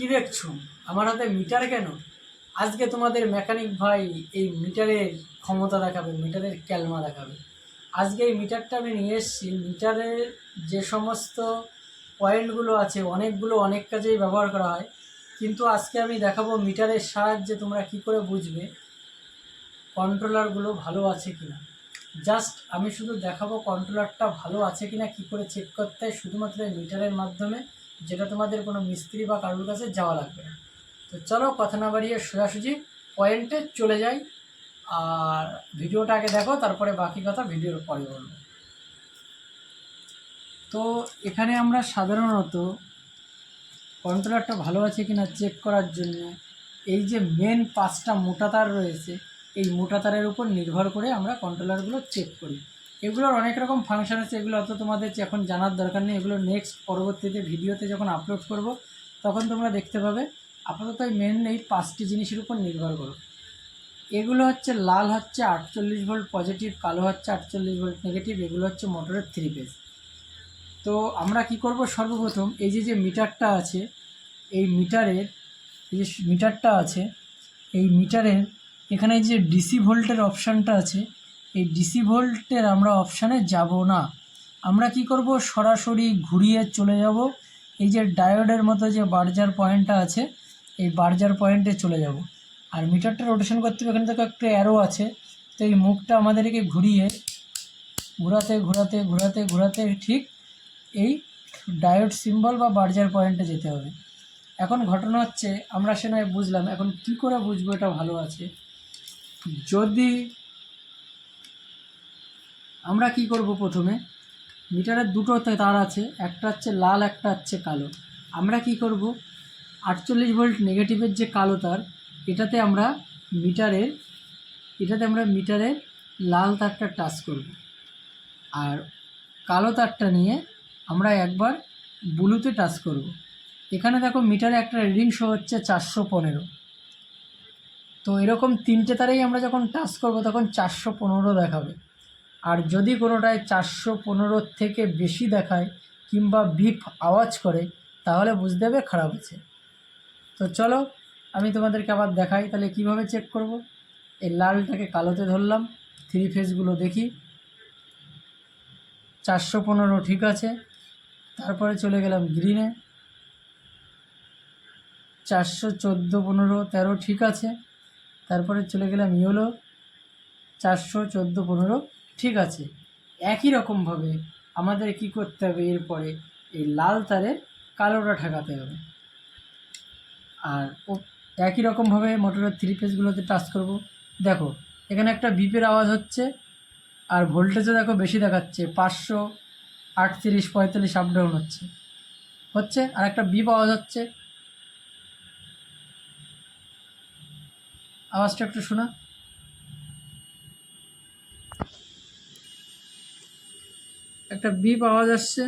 কি দেখছ? আমার হাতে মিটার কেন? আজকে তোমাদের মেকানিক ভাই এই মিটারের ক্ষমতা দেখাবে, মিটারের ক্যালমা দেখাবে। আজকে এই মিটারটা আমি নিয়ে এসেছি। মিটারের যে সমস্ত পয়েন্টগুলো আছে, অনেকগুলো অনেক কাজেই ব্যবহার করা হয়। কিন্তু আজকে আমি দেখাবো মিটারের সাহায্যে তোমরা কি করে বুঝবে কন্ট্রোলারগুলো ভালো আছে কি না জাস্ট আমি শুধু দেখাবো কন্ট্রোলারটা ভালো আছে কি না কী করে চেক করতে হয়, শুধুমাত্র মিটারের মাধ্যমে। যেটা তোমাদের কোনো মিস্ত্রি বা কারুর কাছে যাওয়া লাগবে না। তো চলো কথা না বাড়িয়ে সোজাসুজি পয়েন্টে চলে যাই। আর ভিডিওটা আগে দেখো, তারপরে বাকি কথা ভিডিওর পরে বলব। তো এখানে আমরা সাধারণত কন্ট্রোলারটা ভালো আছে কিনা চেক করার জন্য এই যে মেন পাঁচটা মোটা তার রয়েছে, এই মোটা তারের উপর নির্ভর করে আমরা কন্ট্রোলারগুলো চেক করি। এগুলোর অনেক রকম ফাংশন আছে, এগুলো অত তোমাদের এখন জানার দরকার নেই। এগুলো নেক্সট পরবর্তীতে ভিডিওতে যখন আপলোড করব, তখন তোমরা দেখতে পাবে। আপাতত এই মেন এই পাঁচটি জিনিসের উপর নির্ভর করো। এগুলো হচ্ছে লাল হচ্ছে আটচল্লিশ ভোল্ট পজিটিভ কালো হচ্ছে আটচল্লিশ ভোল্ট নেগেটিভ এগুলো হচ্ছে মোটরের থ্রি পেজ তো আমরা কি করব সর্বপ্রথম? এই যে যে মিটারটা আছে, এই মিটারের, এই যে মিটারটা আছে, এই মিটারের এখানে যে ডিসি ভোল্টের অপশানটা আছে এই ডিসি ভোল্টের আমরা অপশানে যাব না। আমরা কি করব? সরাসরি ঘুরিয়ে চলে যাব। এই যে ডায়োডের মতো যে বার্জার পয়েন্টটা আছে, এই বার্জার পয়েন্টে চলে যাব। আর মিটারটা রোটেশন করতে হবে। এখানে থেকে একটা অ্যারো আছে। তো এই মুখটা আমাদেরকে ঘুরিয়ে ঘোরাতে ঘোরাতে ঘোরাতে ঘোরাতে ঠিক এই ডায়োড সিম্বল বা বার্জার পয়েন্টে যেতে হবে। এখন ঘটনা হচ্ছে, আমরা সে নয় বুঝলাম। এখন কি করে বুঝব এটা ভালো আছে? যদি আমরা কি করব প্রথমে? মিটারের দুটো তার আছে, একটা হচ্ছে লাল, একটা হচ্ছে কালো। আমরা কি করব? আটচল্লিশ ভোল্ট নেগেটিভের যে কালো তার, এটাতে আমরা মিটারের, এটাতে আমরা মিটারের লাল তারটা টাচ করব। আর কালো তারটা নিয়ে আমরা একবার ব্লুতে টাচ করব। এখানে দেখো মিটারে একটা রিডিং শো হচ্ছে চারশো পনেরো। তো এরকম তিনটে তারেই আমরা যখন টাচ করব, তখন চারশো পনেরো দেখাবে। আর যদি কোনোটায় চারশো পনেরোর থেকে বেশি দেখায় কিংবা বিপ আওয়াজ করে, তাহলে বুঝতে হবে খারাপ আছে। তো চলো, আমি তোমাদেরকে আবার দেখাই, তাহলে কীভাবে চেক করব? এই লালটাকে কালোতে ধরলাম থ্রি ফেজগুলো দেখি। চারশো পনেরো ঠিক আছে। তারপরে চলে গেলাম গ্রিনে চারশো চোদ্দ পনেরো তেরো ঠিক আছে। তারপরে চলে গেলাম ইয়েলো চারশো চোদ্দ পনেরো ঠিক আছে, একই রকমভাবে আমাদের কি করতে হবে এরপরে এই লাল তারে কালোটা ঠেকাতে হবে। আর ও একই রকমভাবে মোটরের থ্রি পেজগুলোতে টাচ করব। দেখো, এখানে একটা বিপের আওয়াজ হচ্ছে, আর ভোল্টেজও দেখো বেশি দেখাচ্ছে, পাঁচশো আটত্রিশ পঁয়তাল্লিশ আপডাউন হচ্ছে। হচ্ছে, আর একটা বিপ আওয়াজ হচ্ছে। আওয়াজটা একটু শোনা। একটা বি পাওয়া যাচ্ছে।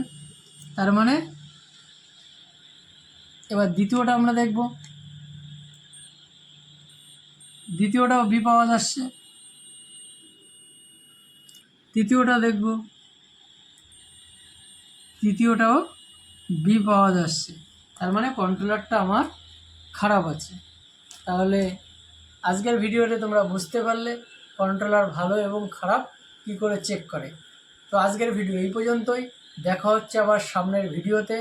তার মানে এবার দ্বিতীয়টা আমরা দেখব। দ্বিতীয়টাও বি পাওয়া যাচ্ছে। তৃতীয়টা দেখব। তৃতীয়টাও বি পাওয়া যাচ্ছে। তার মানে কন্ট্রোলারটা আমার খারাপ আছে। তাহলে আজকের ভিডিওতে তোমরা বুঝতে পারলে কন্ট্রোলার ভালো এবং খারাপ কি করে চেক করে। তো আজকের ভিডিও এই পর্যন্তই। দেখা হচ্ছে আবার সামনের ভিডিওতে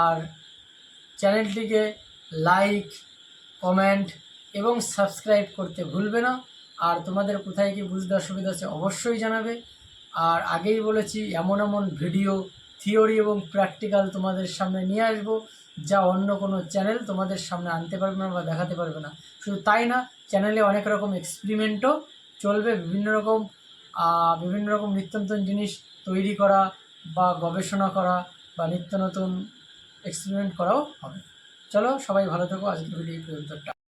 আর চ্যানেলটিকে লাইক কমেন্ট এবং সাবস্ক্রাইব করতে ভুলবে না। আর তোমাদের কোথায় কি বুঝতে অসুবিধা আছে অবশ্যই জানাবে। আর আগেই বলেছি, এমন এমন ভিডিও থিওরি এবং প্র্যাকটিক্যাল তোমাদের সামনে নিয়ে আসব, যা অন্য কোনো চ্যানেল তোমাদের সামনে আনতে পারবে না বা দেখাতে পারবে না। শুধু তাই না চ্যানেলে অনেক রকম এক্সপেরিমেন্টও চলবে, বিভিন্ন রকম বিভিন্ন রকম নিত্য নতুন জিনিস তৈরি করা বা গবেষণা করা বা নিত্য নতুন এক্সপেরিমেন্ট করাও হবে। চলো সবাই ভালো থেকো, আজকের ভিডিও পর্যন্ত।